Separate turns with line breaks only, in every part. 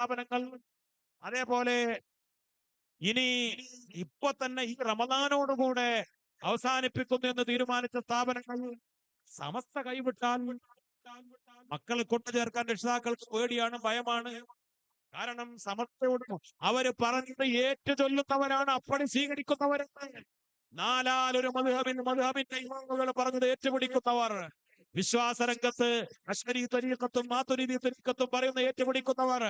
സ്ഥാപനങ്ങൾ. അതേപോലെ ഇനി ഇപ്പൊ തന്നെ ഈ റമദാനോടുകൂടെ അവസാനിപ്പിക്കുന്നു എന്ന് തീരുമാനിച്ച സ്ഥാപനങ്ങൾ സമസ്ത കൈവിട്ടാൽ മക്കളെ കൊണ്ടു ചേർക്കാൻ രക്ഷിതാക്കൾക്ക് പേടിയാണ് ഭയമാണ്. കാരണം സമസ്തയോട് അവർ പറഞ്ഞത് ഏറ്റു ചൊല്ലുന്നവരാണ് അപ്പടി സ്വീകരിക്കുന്നവരാണ്. നാലാലൊരു മധുഹബിൻ മധുഹബിന്റെ ഇമാമുകൾ പറഞ്ഞത് ഏറ്റുപിടിക്കുന്നവർ. വിശ്വാസരംഗത്ത് അശ്വരി തരീക്കത്തും മാതുരി തരീക്കത്തും പറയുന്ന ഏറ്റുപിടിക്കുന്നവർ.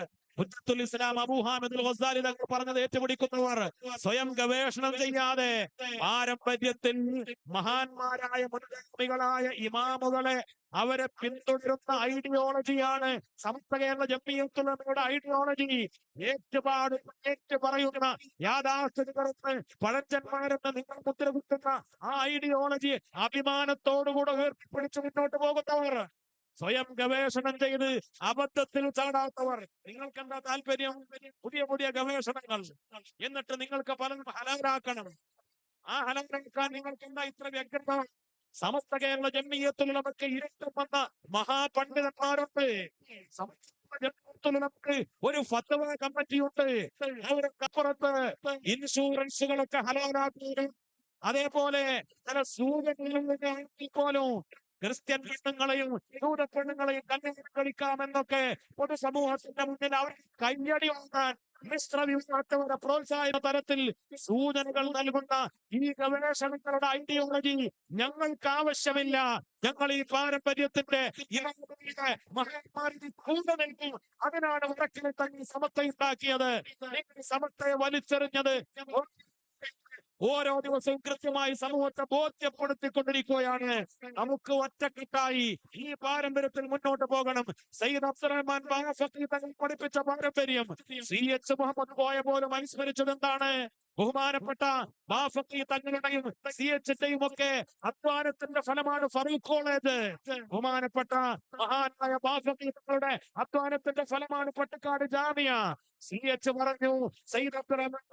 അബൂ ഹാമിദുൽ തങ്ങൾ പറഞ്ഞത് ഏറ്റുപിടിക്കുന്നവർ സ്വയം ഗവേഷണം ചെയ്യാതെ പാരമ്പര്യത്തിൽ മഹാന്മാരായ മുൻഗാമികളായ ഇമാമുകളെ അവരെ പിന്തുടരുന്ന ഐഡിയോളജിയാണ്. സമസ്ത കേരള ജമ്മിയത്തുള്ളവരുടെ ഐഡിയോളജി. ഏറ്റുപാട് ഏറ്റു പറയുന്ന യാഥാസ്ഥിതികളെന്ന് പഴഞ്ചന്മാരെന്ന് നിങ്ങൾ മുദ്ര കുത്തുന്ന ആ ഐഡിയോളജി അഭിമാനത്തോടുകൂടെ ഉയർത്തിപ്പിടിച്ച് മുന്നോട്ട് പോകുന്നവർ. സ്വയം ഗവേഷണം ചെയ്ത് അബദ്ധത്തിൽ ചാടാത്തവർ. നിങ്ങൾക്ക് എന്താ താല്പര്യം? പുതിയ പുതിയ ഗവേഷണങ്ങൾ. എന്നിട്ട് നിങ്ങൾക്ക് പലരും ഹലാലാക്കണം. ആ ഹലാലാക്കാൻ നിങ്ങൾക്ക് എന്താ ഇത്ര വ്യഗ്രത? സമസ്ത കേരള ജമ്മിയത്തിലുള്ളവർക്ക് ഇരുട്ടും വന്ന മഹാപണ്ഡിതന്മാരുണ്ട്. നമുക്ക് ഒരു ഫത്തവ കമ്മിറ്റിയുണ്ട്. അവർക്കപ്പുറത്ത് ഇൻഷുറൻസുകളൊക്കെ ഹലാലാക്കുകയും അതേപോലെ ചില സൂചനകളിൽ പോലും ക്രിസ്ത്യൻ പെണ്ണുങ്ങളെയും യൂത പെണ്ണുങ്ങളെയും കല്യാണം കഴിക്കാമെന്നൊക്കെ പൊതുസമൂഹത്തിന്റെ മുന്നിൽ അവർ കയ്യടി വാങ്ങാൻ മിശ്രവിവാഹത്തവരെ പ്രോത്സാഹന തരത്തിൽ സൂചനകൾ നൽകുന്ന ഈ ഗവേഷണങ്ങളുടെ ഐഡിയോളജി ഞങ്ങൾക്ക് ആവശ്യമില്ല ഞങ്ങൾ ഈ പാരമ്പര്യത്തിന്റെ നിൽക്കും അതിനാണ് വടക്കിനെ തന്നെ സമത്വ ഉണ്ടാക്കിയത്. സമത്വയെ വലിച്ചെറിഞ്ഞത് ഓരോ ദിവസവും കൃത്യമായി സമൂഹത്തെ ബോധ്യപ്പെടുത്തിക്കൊണ്ടിരിക്കുകയാണ്. നമുക്ക് ഒറ്റക്കെട്ടായി ഈ പാരമ്പര്യത്തിൽ മുന്നോട്ട് പോകണം. സയ്യിദ് അബ്ദുറഹ്മാൻ പഠിപ്പിച്ച പാരമ്പര്യം. സി എച്ച് മുഹമ്മദ് പോയ പോലും അനുസ്മരിച്ചത് എന്താണ് ബഹുമാനപ്പെട്ട തങ്ങളുടെയും സി എച്ചിന്റെയും ഒക്കെ അധ്വാനത്തിന്റെ ഫലമാണ് ഫറൂഖ് കോളേജ്. ബഹുമാനപ്പെട്ട മഹാനായ ബാഫഖി തങ്ങളുടെ അധ്വാനത്തിന്റെ ഫലമാണ് പട്ടിക്കാട് ജാമിയ. സി എച്ച് പറഞ്ഞു സയ്യിദ് അബ്ദുറഹ്മാൻ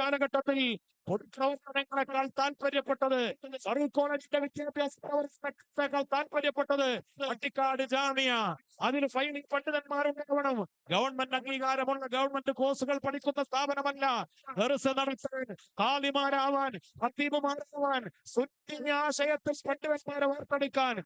കാലഘട്ടത്തിൽ പൊതുപ്രവർത്തനങ്ങളെക്കാൾ താല്പര്യപ്പെട്ടത് ഫറൂഖ് കോളേജിന്റെ വിദ്യാഭ്യാസ പ്രവർത്തനത്തെക്കാൾ താല്പര്യപ്പെട്ടത് പട്ടിക്കാട് ജാമിയ. അതിന് ഫൈനിങ് പണ്ഡിതന്മാരുണ്ടാവണം ഗവൺമെന്റ് അംഗീകാരമുള്ള ഗവൺമെന്റ് കോഴ്സുകൾ പഠിക്കുന്ന സ്ഥാപനമല്ല. കാലിമാരാവാൻ അത്തീപുമാരാവാൻ ആശയത്തിൽ പണ്ഡിതന്മാരെ വാർത്തെടുക്കാൻ.